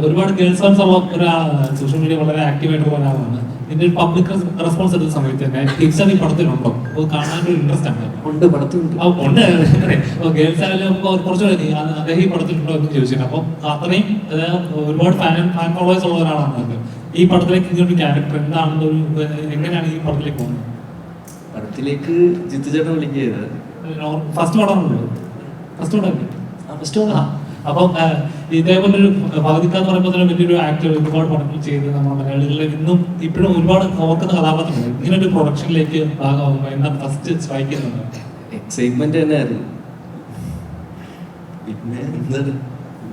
ഒരുപാട് ഗേൾസ് ഉള്ള ഒരാ സോഷ്യൽ മീഡിയ വളരെ ആക്റ്റീവായിട്ട് ഒരാളാണ്. ഇതിന്റെ ഒരു പബ്ലിക് റെസ്പോൺസ് എടുത്ത സമയത്ത് തന്നെ ടിപ്സ് ഈ പടത്തിലുണ്ടോ? അത് കാണാൻ ഒരു ഇൻട്രസ്റ്റ് ആണ്. ഉണ്ട് പടത്തുണ്ട് ആ, ഉണ്ട്. ഗേൾസ് ആയാലും നമുക്ക് കുറച്ച് അദ്ദേഹം ഈ പടത്തിലുണ്ടോ എന്ന് ചോദിച്ചിട്ടുണ്ട്. അപ്പോൾ അത്രയും ഒരുപാട് ഫാൻ ഫാൻ ഫോളോവേഴ്സ് ഉള്ള ഒരാളാണ് ഈ പടത്തിലേക്ക് ഇങ്ങനൊരു ക്യാരക്ടർ എന്താണെന്ന് ഒരു എങ്ങനെയാണ് ഈ പടത്തിലേക്ക് പോകുന്നത്? പടത്തിലേക്ക് ജിത്തു ചേട്ടൻ വിളിക്കുന്നത് ഫസ്റ്റ് പടമാണല്ലോ ഫസ്റ്റ് പടം ഫസ്റ്റ് ആ, അപ്പം ഇതേപോലൊരു ഭഗതിക്ക എന്ന് പറയുമ്പോൾ തന്നെ വലിയൊരു ആക്ടർ ഒരുപാട് പടങ്ങൾ ചെയ്ത് നമ്മുടെ മലയാളികളിൽ ഇന്നും ഇപ്പോഴും ഒരുപാട് നോക്കുന്ന കഥാപാത്രമുണ്ട് ഇങ്ങനെ ഒരു പ്രൊഡക്ഷനിലേക്ക് ഭാഗമാകുമ്പോൾ എന്താണ് ഫസ്റ്റ് സ്ട്രൈക്കുന്നത് എക്സൈറ്റ്മെന്റ് തന്നെയായിരുന്നു പിന്നെ എന്താണ്?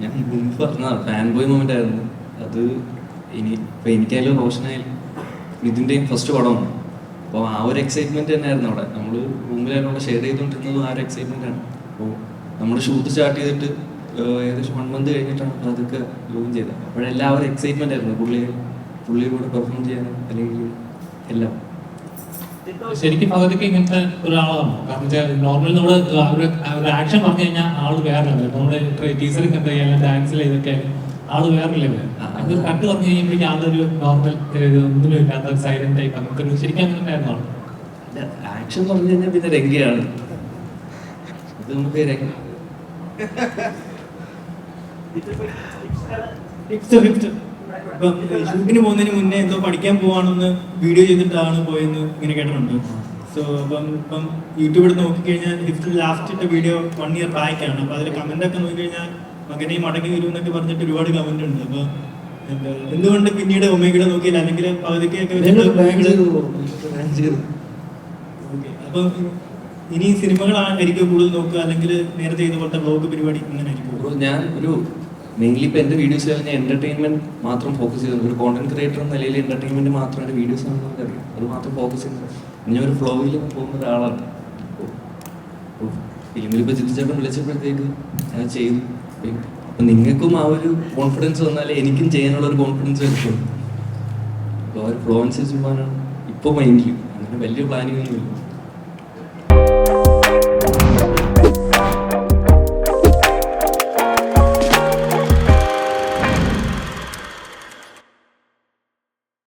ഞാൻ മുമ്പ് പറഞ്ഞതാണ് ഫാൻ ബോയ് മൊമെന്റ് ആയിരുന്നു. അത് ഇനി ഇപ്പൊ എനിക്കായാലും റോഷനായാലും ഇതിന്റെയും ഫസ്റ്റ് പടമാണ് അപ്പോൾ ആ ഒരു എക്സൈറ്റ്മെന്റ് തന്നെയായിരുന്നു അവിടെ. നമ്മൾ റൂമിലായിട്ട് ഷെയർ ചെയ്തുകൊണ്ടിരുന്നത് ആ ഒരു എക്സൈറ്റ്മെന്റ് ആണ്. അപ്പോൾ നമ്മൾ ഷൂട്ട് സ്റ്റാർട്ട് ചെയ്തിട്ട് ഏകദേശം വൺ മന്ത് കഴിഞ്ഞിട്ടാണ് അതൊക്കെ ലോഞ്ച് ചെയ്തത്. അപ്പോഴെല്ലാവരും എക്സൈറ്റ്മെന്റ് ആയിരുന്നു. പുള്ളി പുള്ളിയുടെ കൂടെ പെർഫോം ചെയ്യാനും അല്ലെങ്കിൽ എല്ലാം. ശരിക്കും ഭഗതിക്ക് ഇങ്ങനത്തെ ഒരാളാണോ? കാരണം നോർമലി നമ്മൾ ഒരു ഒരു ആക്ഷൻ പറഞ്ഞു കഴിഞ്ഞാൽ ആൾ വേറെ നമ്മുടെ ടീച്ചറിൽ കണ്ടു കഴിഞ്ഞാൽ ഡാൻസിൽ ഇതൊക്കെ ആൾ വേറെ ലെവൽ അത് കണ്ടു പറഞ്ഞു കഴിയുമ്പോഴേക്കും ആളൊരു നോർമൽ ഒന്നിലും ഇല്ലാത്ത സൈലന്റ് ടൈപ്പ് അങ്ങനത്തെ ഒരു ശരിക്കും അങ്ങനെ ആയിരുന്നു ആക്ഷൻ പറഞ്ഞു കഴിഞ്ഞാൽ പിന്നെ രംഗിയാണ്. ഇത് നമുക്ക് രംഗ ഫിക്സ് ഫിക്സ് ഇപ്പം ഷൂട്ടിന് പോകുന്നതിന് മുന്നേ എന്തോ പഠിക്കാൻ പോവാണെന്ന് വീഡിയോ ചെയ്തിട്ടാണ് പോയെന്ന് ഇങ്ങനെ കേട്ടിട്ടുണ്ട്. സോ അപ്പം ഇപ്പം യൂട്യൂബ് എടുത്ത് നോക്കിക്കഴിഞ്ഞാൽ ഫിഫ്ത്ത് ലാസ്റ്റ് ഇട്ട വീഡിയോ വൺ ഇയർ ബാക്ക് ആണ്. അപ്പൊ അതിൽ കമന്റ് ഒക്കെ നോക്കിക്കഴിഞ്ഞാൽ മകനെ മടങ്ങി വരും എന്നൊക്കെ പറഞ്ഞിട്ട് ഒരുപാട് കമന്റ് ഉണ്ട്. അപ്പോൾ എന്തുകൊണ്ട് പിന്നീട് ഒമേഗയുടെ നോക്കിയില്ല? അല്ലെങ്കിൽ പകുതിക്കൊക്കെ അപ്പം ഇനി സിനിമകളായിരിക്കും കൂടുതൽ നോക്കുക അല്ലെങ്കിൽ നേരത്തെ ഇതുപോലത്തെ ബ്ലോഗ് പരിപാടി ഇങ്ങനെ ഞാൻ ഒരു മെയിൻലി ഇപ്പൊ എന്റെ വീഡിയോസ് ഞാൻ എന്റർടൈൻമെന്റ് മാത്രം ഫോക്കസ് ചെയ്യുന്നു ഒരു കോണ്ടന്റ് ക്രിയേറ്റർ എന്ന നിലയിൽ എന്റർടൈൻമെന്റ് മാത്രം എന്റെ വീഡിയോസ് ആണെന്ന് നമുക്കറിയാം അത് മാത്രം ഫോക്കസ് ചെയ്യുന്നത്. ഞാൻ ഒരു ഫ്ലോയിൽ പോകുന്ന ഒരാളാണ്. ഫിലിമിൽ ഇപ്പൊ ചിന്തിച്ചപ്പം വിളിച്ചപ്പോഴത്തേക്ക് ഞാൻ ചെയ്തു. അപ്പൊ നിങ്ങൾക്കും ആ ഒരു കോൺഫിഡൻസ് വന്നാലേ എനിക്കും ചെയ്യാനുള്ള ഒരു കോൺഫിഡൻസ് വരുത്തുള്ളൂ അപ്പോൾ ആ ഒരു ഫ്ലോ അനുസരിച്ച് പോകാനാണ്. ഇപ്പോൾ മൈൻഡിൽ അങ്ങനെ വലിയ പ്ലാനിങ് ഒന്നുമില്ല.